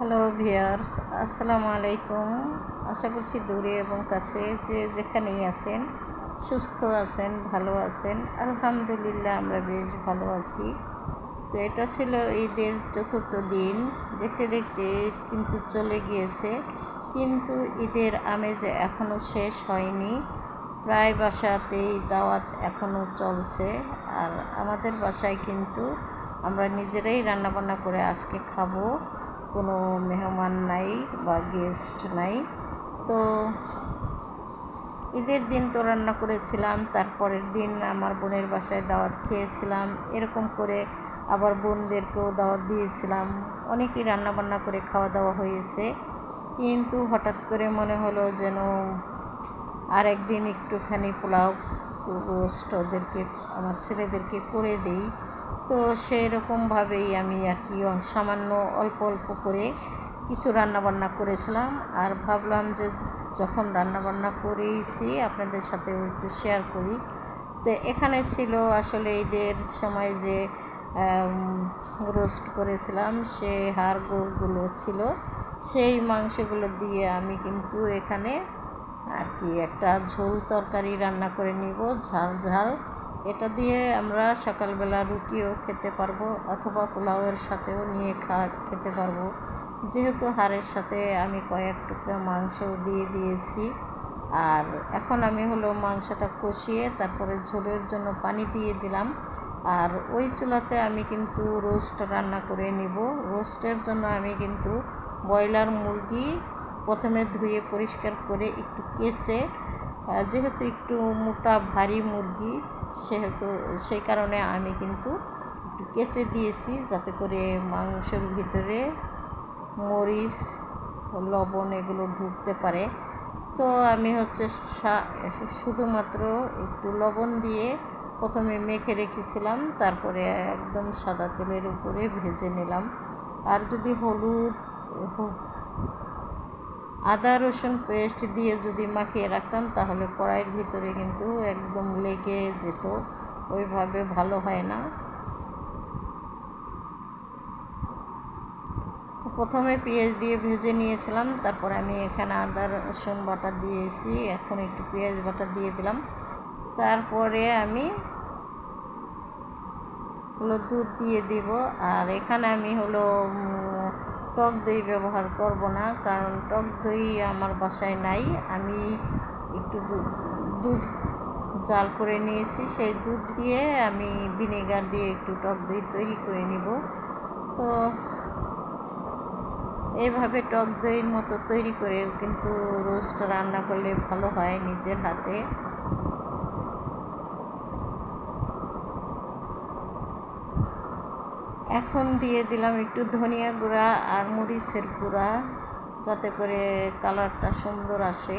Hello viewers আসসালামু আলাইকুম আশা করছি দূরে এবং কাছে যে যেখানেই আছেন, সুস্থ আছেন, ভালো আছেন, আলহামদুলিল্লাহ আমরা বেশ ভালো আছি। তো এটা ছিল ঈদের চতুর্থ দিন। দেখতে দেখতে কিন্তু চলে গিয়েছে, কিন্তু ঈদের আমেজ এখনও শেষ হয়নি। প্রায় বাসাতেই দাওয়াত এখনও চলছে। আর আমাদের বাসায় কিন্তু আমরা নিজেরাই রান্নাবান্না করে আজকে খাব। কোনো মেহমান নাই বা গেস্ট নাই। তো ঈদের দিন তো রান্না করেছিলাম, তারপরের দিন আমার বোনের বাসায় দাওয়াত খেয়েছিলাম, এরকম করে আবার বোনদেরকেও দাওয়াত দিয়েছিলাম। অনেকেই রান্না বান্না করে খাওয়া দাওয়া হয়েছে, কিন্তু হঠাৎ করে মনে হলো যেন আর একদিন একটুখানি পোলাও রোস্ট ওদেরকে, আমার ছেলেদেরকে করে দিই। তো সেই রকমভাবেই আমি আর কি সামান্য অল্প অল্প করে কিছু রান্নাবান্না করেছিলাম। আর ভাবলাম যে যখন রান্নাবান্না করেইছি, আপনাদের সাথে একটু শেয়ার করি। তো এখানে ছিল আসলে ঈদের সময় যে রোস্ট করেছিলাম, সে হাড়গুলো ছিল। সেই মাংসগুলো দিয়ে আমি কিন্তু এখানে আর কি একটা ঝোল তরকারি রান্না করে নিব, ঝাল ঝাল। এটা দিয়ে আমরা সকালবেলা রুটিও খেতে পারব অথবা পোলাওয়ের সাথেও নিয়ে খা, খেতে পারব। যেহেতু হাড়ের সাথে আমি কয়েক টুকরা মাংসও দিয়ে দিয়েছি। আর এখন আমি হলো মাংসটা কষিয়ে তারপরে ঝোলের জন্য পানি দিয়ে দিলাম। আর ওই চুলাতে আমি কিন্তু রোস্ট রান্না করে নিব। রোস্টের জন্য আমি কিন্তু ব্রয়লার মুরগি প্রথমে ধুয়ে পরিষ্কার করে একটু কেচে যেহেতু একটু মোটা, ভারী মুরগি, সেহেতু সেই কারণে আমি কিন্তু একটু কেচে দিয়েছি যাতে করে মাংসের ভিতরে মরিচ, লবণ এগুলো ঢুকতে পারে। তো আমি হচ্ছে শুধুমাত্র একটু লবণ দিয়ে প্রথমে মেখে রেখেছিলাম, তারপরে একদম সাদা তেলের উপরে ভেজে নিলাম। আর যদি হলুদ আদা, রসুন পেস্ট দিয়ে যদি মাখিয়ে রাখতাম, তাহলে কড়াইয়ের ভিতরে কিন্তু একদম লেগে যেত। ওইভাবে ভালো হয় না। প্রথমে পেঁয়াজ দিয়ে ভেজে নিয়েছিলাম, তারপর আমি এখানে আদা, রসুন বাটা দিয়েছি। এখন একটু পেঁয়াজ বাটা দিয়ে দিলাম। তারপরে আমি হলো দুধ দিয়ে দিব। আর এখানে আমি হলো টক দই ব্যবহার করব না, কারণ টক দই আমার বাসায় নাই। আমি একটু দুধ জাল করে নিয়েছি। সেই দুধ দিয়ে আমি ভিনেগার দিয়ে একটু টক দই তৈরি করে নিব। তো এইভাবে টক দইয়ের মতো তৈরি করে কিন্তু রোস্ট রান্না করলে ভালো হয় নিজের হাতে। এখন দিয়ে দিলাম একটু ধনিয়া গুঁড়া আর মরিচের গুঁড়া, যাতে করে কালারটা সুন্দর আসে।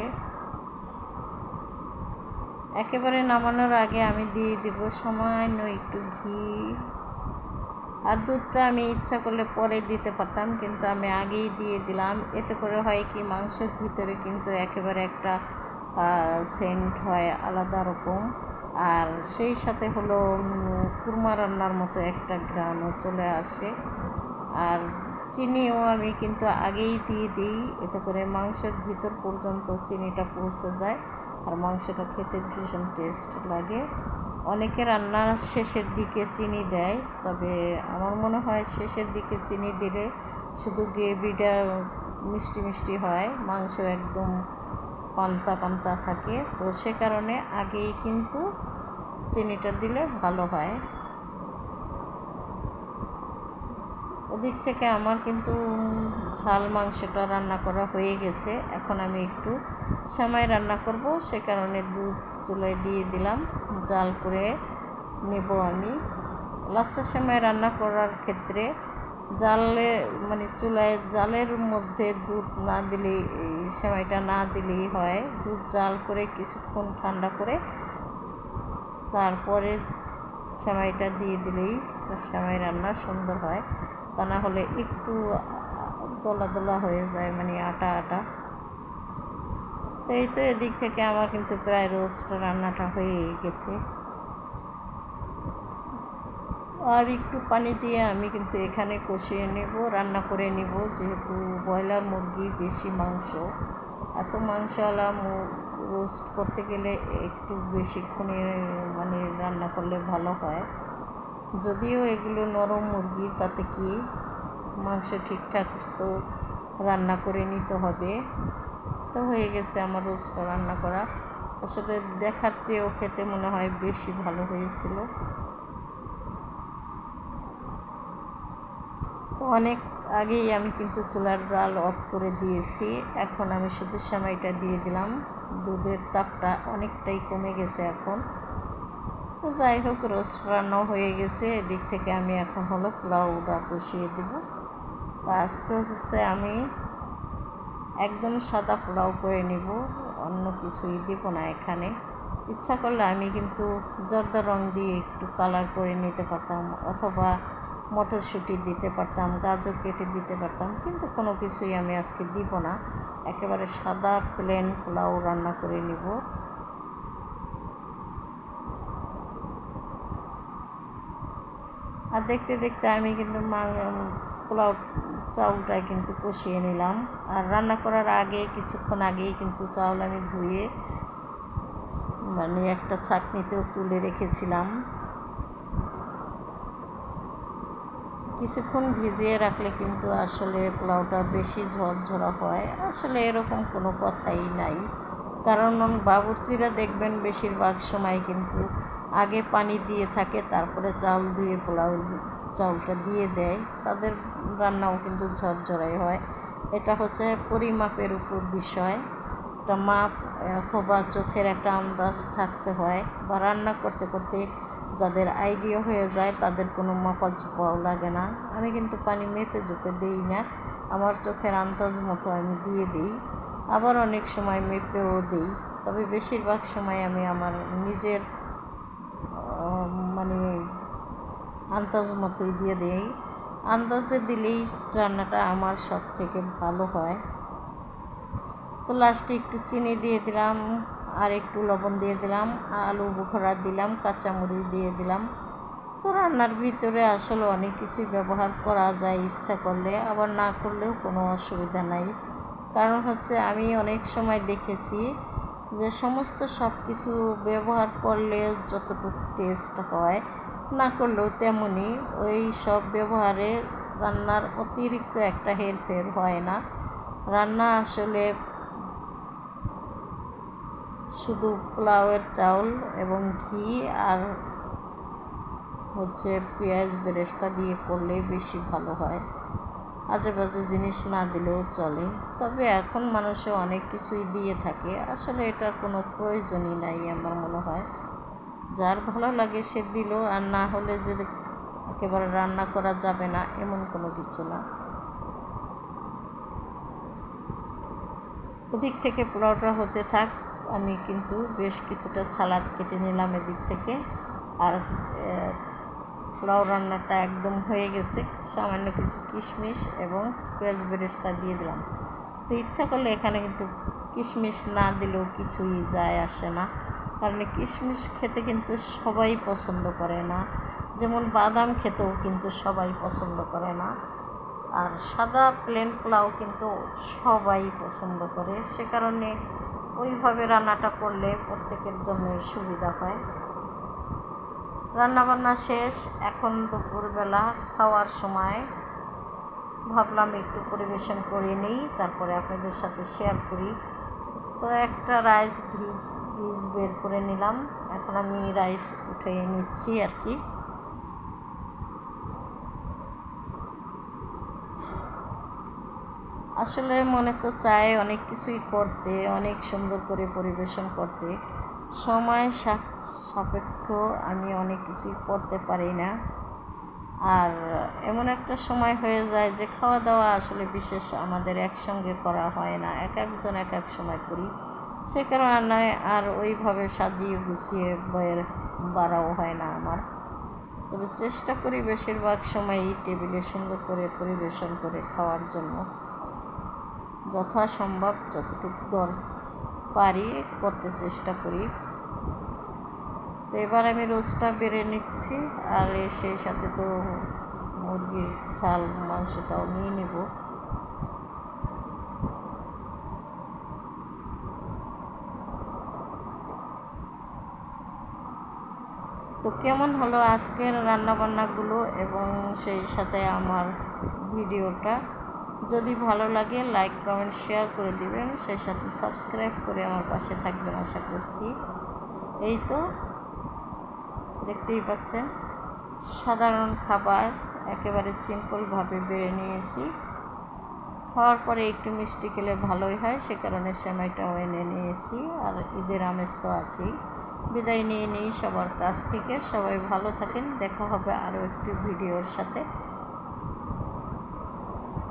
একেবারে নামানোর আগে আমি দিয়ে দিব সামান্য একটু ঘি। আর দুধটা আমি ইচ্ছা করলে পরে দিতে পারতাম, কিন্তু আমি আগেই দিয়ে দিলাম। এতে করে হয় কি, মাংসের ভিতরে কিন্তু একেবারে একটা সেন্ট হয় আলাদা রকম। আর সেই সাথে হলো কুরমা রান্নার মতো একটা গ্রানও চলে আসে। আর চিনিও আমি কিন্তু আগেই দিয়ে দিই, এতে করে মাংসের ভিতর পর্যন্ত চিনিটা পৌঁছে যায় আর মাংসটা খেতে ভীষণ টেস্ট লাগে। অনেকে রান্নার শেষের দিকে চিনি দেয়, তবে আমার মনে হয় শেষের দিকে চিনি দিলে শুধু গ্রেভিটা মিষ্টি মিষ্টি হয়, মাংস একদম পান্তা পান্তা থাকে। তো সে কারণে আগেই কিন্তু চিনিটা দিলে ভালো হয়। ওদিক থেকে আমার কিন্তু ঝাল মাংসটা রান্না করা হয়ে গেছে। এখন আমি একটু সময় রান্না করব, সে কারণে দুধ চুলায় দিয়ে দিলাম। জাল করে নেব আমি। লাচ্ছা সময় রান্না করার ক্ষেত্রে জালে মানে চুলায় জালের মধ্যে দুধ না দিলেই, সেমাইটা না দিলেই হয়। দুধ জাল করে কিছুক্ষণ ঠান্ডা করে তারপরে সেমাইটা দিয়ে দিলেই সেমাই রান্না সুন্দর হয়। তা না হলে একটু দলা দলা হয়ে যায় মানে আটা আটা। তো এই তো এদিক থেকে আমার কিন্তু প্রায় রোস্ট রান্নাটা হয়ে গেছে। আর একটু পানি দিয়ে আমি কিন্তু এখানে কষিয়ে নেব, রান্না করে নেব, যেহেতু ব্রয়লার মুরগি বেশি মাংস। এত মাংসওয়ালা রোস্ট করতে গেলে একটু বেশিক্ষণে মানে রান্না করলে ভালো হয়। যদিও এগুলো নরম মুরগি, তাতে কি মাংস ঠিকঠাক তো রান্না করে নিতে হবে। তো হয়ে গেছে আমার রোস্ট রান্না করা। আসলে দেখার চেয়েও খেতে মনে হয় বেশি ভালো হয়েছিল। তো অনেক আগেই আমি কিন্তু চুলার জাল অফ করে দিয়েছি। এখন আমি শুধু সেমাইটা দিয়ে দিলাম। দুধের তাপটা অনেকটাই কমে গেছে এখন। তো যাই হোক, রোস্ট রান্নাও হয়ে গেছে। এদিক থেকে আমি এখন হলো পোলাওটা বসিয়ে দেবো। তো আজকে হচ্ছে আমি একদম সাদা পোলাও করে নিব। অন্য কিছুই দেবো না এখানে। ইচ্ছা করলে আমি কিন্তু জর্দা রং দিয়ে একটু কালার করে নিতে পারতাম। অথবা মটরশুঁটি দিতে পারতাম, গাজর কেটে দিতে পারতাম, কিন্তু কোনো কিছুই আমি আজকে দিব না। একেবারে সাদা প্লেন পোলাও রান্না করে নিব। আর দেখতে দেখতে আমি কিন্তু মা পোলাও চাউলটা কিন্তু কষিয়ে নিলাম। আর রান্না করার আগে, কিছুক্ষণ আগেই কিন্তু চাউল আমি ধুয়ে মানে একটা চাকনিতেও তুলে রেখেছিলাম। কিছুক্ষণ ভিজিয়ে রাখলে কিন্তু আসলে পোলাওটা বেশি ঝরঝরা হয়। আসলে এরকম কোনো কথাই নাই। কারণ বাবুর্চিরা দেখবেন বেশিরভাগ সময় কিন্তু আগে পানি দিয়ে থাকে, তারপরে চাল ধুয়ে পোলাও চাউলটা দিয়ে দেয়। তাদের রান্নাও কিন্তু ঝরঝরাই হয়। এটা হচ্ছে পরিমাপের উপর বিষয়। একটা মাপ অথবা চোখের একটা আন্দাজ থাকতে হয় বা রান্না করতে করতে যাদের আইডিয়া হয়ে যায়, তাদের কোনো মাপা ঝোপাও লাগে না। আমি কিন্তু পানি মেপে জোপে দিই না। আমার চোখের আন্দাজ মতো আমি দিয়ে দিই। আবার অনেক সময় মেপেও দিই। তবে বেশিরভাগ সময় আমি আমার নিজের মানে আন্দাজ মতোই দিয়ে দিই। আন্দাজে দিলেই রান্নাটা আমার সব থেকে ভালো হয়। তো লাস্টে একটু চিনি দিয়ে দিলাম। আর একটু লবণ দিয়ে দিলাম, আলু বুখরা দিলাম, কাঁচামরিচ দিয়ে দিলাম। তো রান্নার ভিতরে আসলে অনেক কিছুই ব্যবহার করা যায় ইচ্ছা করলে, আবার না করলেও কোনো অসুবিধা নাই। কারণ হচ্ছে আমি অনেক সময় দেখেছি যে সমস্ত সব কিছু ব্যবহার করলে যতটুকু টেস্ট হয়, না করলেও তেমনই ওই সব ব্যবহারে রান্নার অতিরিক্ত একটা হেরফের হয় না। রান্না আসলে শুধু পোলাওয়ের চাউল এবং ঘি আর হচ্ছে পেঁয়াজ বেরেস্তা দিয়ে করলে বেশি ভালো হয়। আজে বাজে জিনিস না দিলেও চলে। তবে এখন মানুষে অনেক কিছুই দিয়ে থাকে। আসলে এটার কোনো প্রয়োজনই নাই আমার মনে হয়। যার ভালো লাগে সে দিল, আর না হলে যে একেবারে রান্না করা যাবে না, এমন কোনো কিছু না। ওদিক থেকে পোলাওটা হতে থাক। আমি কিন্তু বেশ কিছুটা ছালাদ কেটে নিলাম এদিক থেকে। আর পোলাও রান্নাটা একদম হয়ে গেছে। সামান্য কিছু কিশমিশ এবং পেঁয়াজ বেরেস্তা দিয়ে দিলাম। তো ইচ্ছা করলে এখানে কিন্তু কিশমিশ না দিলেও কিছুই যায় আসে না। কারণ কিশমিশ খেতে কিন্তু সবাই পছন্দ করে না। যেমন বাদাম খেতেও কিন্তু সবাই পছন্দ করে না। আর সাদা প্লেন পোলাও কিন্তু সবাই পছন্দ করে। সে কারণে ওইভাবে রান্নাটা করলে প্রত্যেকের জন্যই সুবিধা হয়। রান্নাবান্না শেষ, এখন দুপুরবেলা খাওয়ার সময়। ভাবলাম একটু পরিবেশন করে নিই, তারপরে আপনাদের সাথে শেয়ার করি। তো একটা রাইস ডিশ ডিশ বের করে নিলাম। এখন আমি রাইস উঠে নিচ্ছি আর কি। আসলে মনে তো চায় অনেক কিছুই করতে, অনেক সুন্দর করে পরিবেশন করতে। সময় সাপেক্ষ আমি অনেক কিছুই করতে পারি না। আর এমন একটা সময় হয়ে যায় যে খাওয়া দাওয়া আসলে বিশেষ আমাদের একসঙ্গে করা হয় না। এক একজন এক এক সময় করি। সে কারণে আর ওইভাবে সাজিয়ে গুছিয়ে বইয়ের বাড়াও হয় না আমার। তবে চেষ্টা করি বেশিরভাগ সময়ই টেবিলে সুন্দর করে পরিবেশন করে খাওয়ার জন্য। যথাসম্ভব যতটুকু দর পারি করতে চেষ্টা করি। তো এবার আমি রোস্টটা বেড়ে নিচ্ছি আর সেই সাথে তো মুরগির ঝাল মাংসটাও নিয়ে নেব। তো কেমন হলো আজকের রান্নাবান্নাগুলো এবং সেই সাথে আমার ভিডিওটা? যদি ভালো লাগে লাইক কমেন্ট শেয়ার করে দিবেন। সেই সাথে সাবস্ক্রাইব করে আমার পাশে থাকবেন, আশা করছি। এই তো, দেখতেই পাচ্ছেন, সাধারণ খাবার একেবারে সিম্পলভাবে বেড়ে নিয়েছি। খাওয়ার পরে একটু মিষ্টি খেলে ভালোই হয়, সে কারণে সেমাইটাও এনে নিয়েছি, আর ঈদের আমেজ তো আছেই। বিদায় নিয়ে নিই সবার কাছ থেকে। সবাই ভালো থাকেন, দেখা হবে আরও একটি ভিডিওর সাথে।